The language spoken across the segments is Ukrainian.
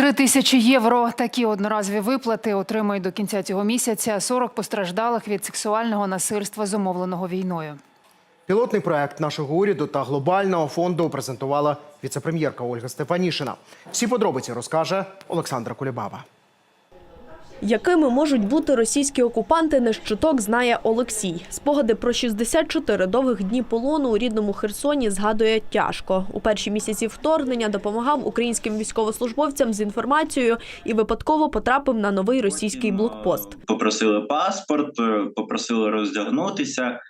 Три тисячі євро. Такі одноразові виплати отримають до кінця цього місяця 40 постраждалих від сексуального насильства, зумовленого війною. Пілотний проект нашого уряду та глобального фонду презентувала віцепрем'єрка Ольга Стефанішина. Всі подробиці розкаже Олександра Кулібаба. Якими можуть бути російські окупанти, не щуток знає Олексій. Спогади про 64 довгих дні полону у рідному Херсоні згадує тяжко. У перші місяці вторгнення допомагав українським військовослужбовцям з інформацією і випадково потрапив на новий російський блокпост. Попросили паспорт, е, попросили роздягнутися,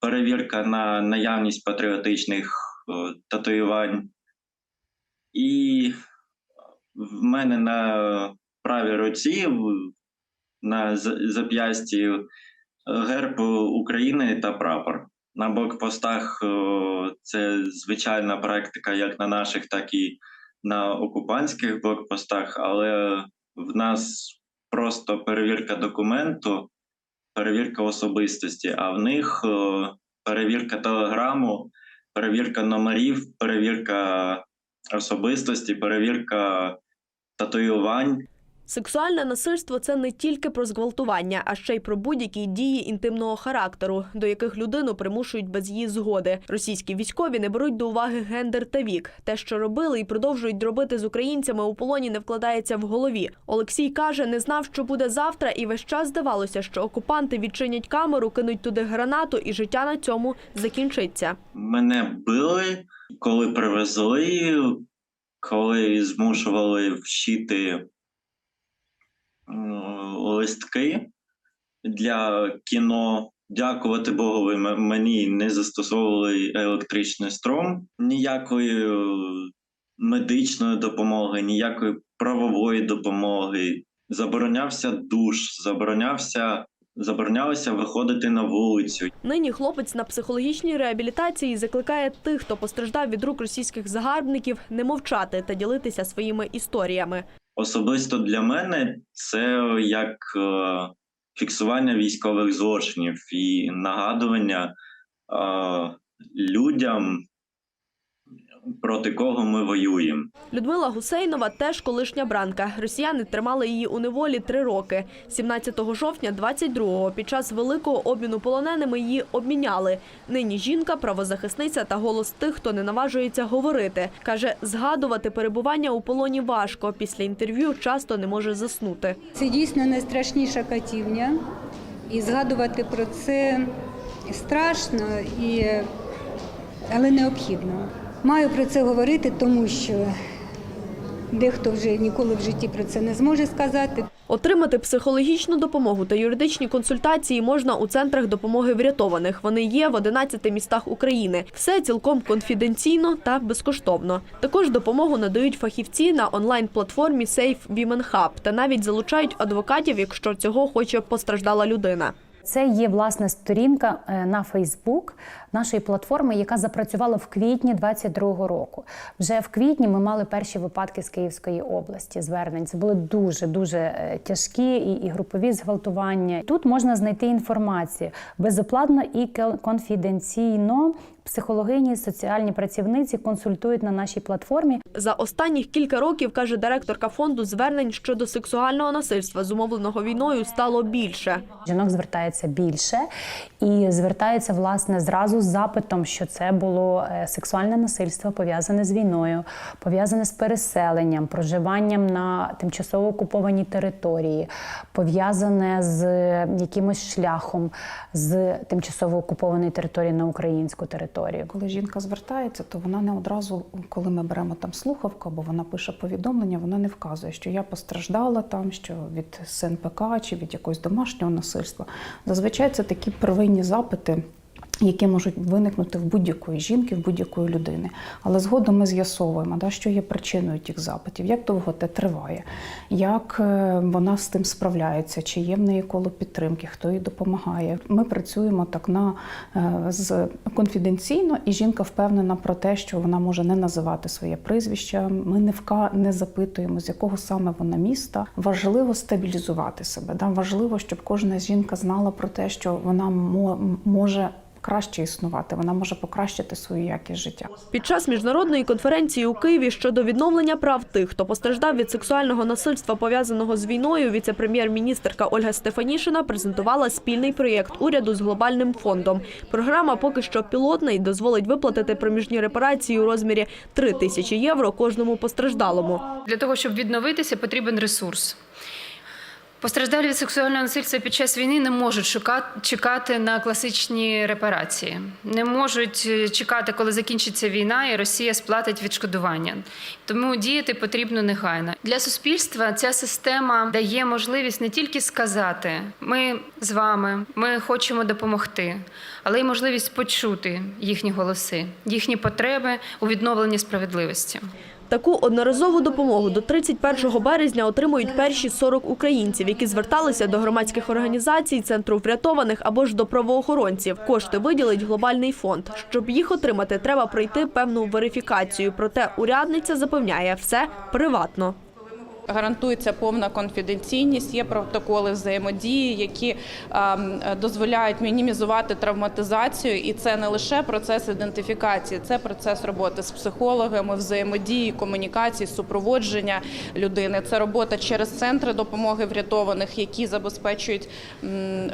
перевірка на наявність патріотичних е, татуювань. І в мене на правій руці, на зап'ясті е, герб України та прапор. На блокпостах е, це звичайна практика як на наших, так і на окупантських блокпостах, але в нас просто перевірка документу, перевірка особистості, а в них е, перевірка телеграму, перевірка номерів, перевірка особистості, перевірка татуювань. Сексуальне насильство це не тільки про зґвалтування, а ще й про будь-які дії інтимного характеру, до яких людину примушують без її згоди. Російські військові не беруть до уваги гендер та вік. Те, що робили і продовжують робити з українцями у полоні, не вкладається в голові. Олексій каже, не знав, що буде завтра, і весь час здавалося, що окупанти відчинять камеру, кинуть туди гранату, і життя на цьому закінчиться. Мене били, коли привезли, коли змушували вчити листки для кіно. Дякувати Богові, мені не застосовували електричний струм, ніякої е, медичної допомоги, ніякої правової допомоги. Заборонявся душ, заборонявся, заборонялося виходити на вулицю. Нині хлопець на психологічній реабілітації закликає тих, хто постраждав від рук російських загарбників, не мовчати та ділитися своїми історіями. Особисто для мене це як е, фіксування військових злочинів і нагадування е, людям, проти кого ми воюємо. Людмила Гусейнова теж колишня бранка. Росіяни тримали її у неволі три роки. 17 жовтня 22-го під час великого обміну полоненими її обміняли. Нині жінка, правозахисниця та голос тих, хто не наважується говорити. Каже, згадувати перебування у полоні важко. Після інтерв'ю часто не може заснути. Це дійсно найстрашніша катівня, і згадувати про це страшно, і... але необхідно. Маю про це говорити, тому що дехто вже ніколи в житті про це не зможе сказати. Отримати психологічну допомогу та юридичні консультації можна у центрах допомоги врятованих. Вони є в 11 містах України. Все цілком конфіденційно та безкоштовно. Також допомогу надають фахівці на онлайн-платформі Safe Women Hub та навіть залучають адвокатів, якщо цього хоче постраждала людина. Це є власне сторінка е, на Фейсбук нашої платформи, яка запрацювала в квітні 22-го року. Вже в квітні ми мали перші випадки з Київської області звернень. Це були дуже дуже тяжкі і, і групові зґвалтування. Тут можна знайти інформацію безоплатно і конфіденційно. Психологині, соціальні працівниці консультують на нашій платформі. За останніх кілька років, каже директорка фонду, звернень щодо сексуального насильства, зумовленого війною, стало більше. Жінок звертається більше і звертається власне зразу з запитом, що це було е, сексуальне насильство пов'язане з війною, пов'язане з переселенням, проживанням на тимчасово окупованій території, пов'язане з е, якимось шляхом з тимчасово окупованої території на українську територію. Коли жінка звертається, то вона не одразу, коли ми беремо там слухавку, або вона пише повідомлення, вона не вказує, що я постраждала там, що від СНПК чи від якогось домашнього насильства. Зазвичай це такі первинні запити. Які можуть виникнути в будь-якої жінки, в будь-якої людини. Але згодом ми з'ясовуємо, да, що є причиною тих запитів, як довго це триває, як е, вона з тим справляється, чи є в неї коло підтримки, хто їй допомагає. Ми працюємо так на е, з конфіденційно, і жінка впевнена про те, що вона може не називати своє прізвище. Ми не вка не запитуємо, з якого саме вона міста. Важливо стабілізувати себе. Да? Важливо, щоб кожна жінка знала про те, що вона мо- може краще існувати, вона може покращити свою якість життя. Під час міжнародної конференції у Києві щодо відновлення прав тих, хто постраждав від сексуального насильства пов'язаного з війною, віце-прем'єр-міністерка Ольга Стефанішина презентувала спільний проєкт уряду з глобальним фондом. Програма поки що пілотна і дозволить виплатити проміжні репарації у розмірі 3 тисячі євро кожному постраждалому. Для того, щоб відновитися, потрібен ресурс. Постраждалі від сексуального насильства під час війни не можуть шукати, чекати на класичні репарації, не можуть е, чекати, коли закінчиться війна і Росія сплатить відшкодування. Тому діяти потрібно негайно. Для суспільства ця система дає можливість не тільки сказати ми з вами, ми хочемо допомогти, але й можливість почути їхні голоси, їхні потреби у відновленні справедливості. Таку одноразову допомогу до 31 березня отримують перші 40 українців, які зверталися до громадських організацій, центру врятованих або ж до правоохоронців. Кошти виділить глобальний фонд. Щоб їх отримати, треба пройти певну верифікацію. Проте урядниця запевняє, все приватно. Гарантується повна конфіденційність, є протоколи взаємодії, які ем, дозволяють мінімізувати травматизацію, і це не лише процес ідентифікації, це процес роботи з психологами, взаємодії, комунікації, супроводження людини. Це робота через центри допомоги врятованих, які забезпечують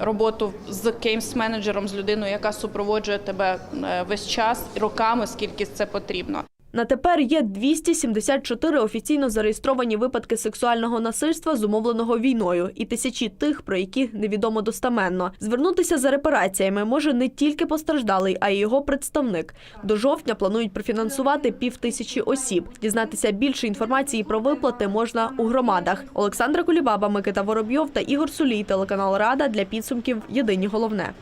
роботу з кейс-менеджером, з людиною, яка супроводжує тебе е, весь час роками, скільки це потрібно. На тепер є 274 офіційно зареєстровані випадки сексуального насильства, зумовленого війною, і тисячі тих, про які невідомо достаменно. Звернутися за репараціями може не тільки постраждалий, а й його представник. До жовтня планують профінансувати пів тисячі осіб. Дізнатися більше інформації про виплати можна у громадах. Олександра Кулібаба, Микита Воробйов та Ігор Сулій, телеканал Рада для підсумків. Єдині головне.